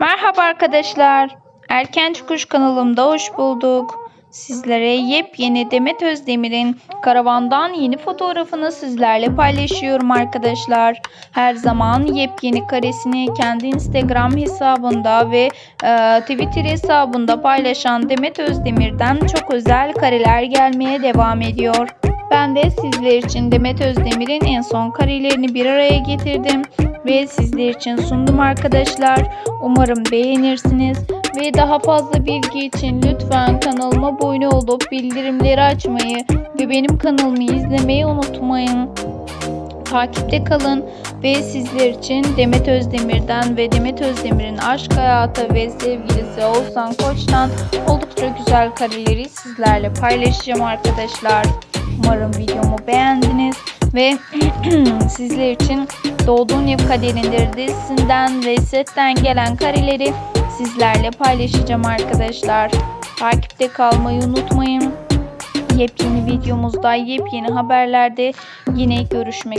Merhaba arkadaşlar. Erken Çıkış kanalımda hoş bulduk. Sizlere yepyeni Demet Özdemir'in karavandan yeni fotoğrafını sizlerle paylaşıyorum arkadaşlar. Her zaman yepyeni karesini kendi Instagram hesabında ve e, Twitter hesabında paylaşan Demet Özdemir'den çok özel kareler gelmeye devam ediyor. Ben de sizler için Demet Özdemir'in en son karelerini bir araya getirdim ve sizler için sundum arkadaşlar. Umarım beğenirsiniz ve daha fazla bilgi için lütfen kanalıma abone olup bildirimleri açmayı ve benim kanalımı izlemeyi unutmayın. Takipte kalın ve sizler için Demet Özdemir'den ve Demet Özdemir'in aşk hayatı ve sevgilisi Oğuzhan Koç'tan oldukça güzel kareleri sizlerle paylaşacağım arkadaşlar. Umarım videomu beğendiniz ve sizler için Doğduğun Ev Kaderindir dizisinden ve setten gelen kareleri sizlerle paylaşacağım arkadaşlar. Takipte kalmayı unutmayın. Yepyeni videomuzda, yepyeni haberlerde yine görüşmek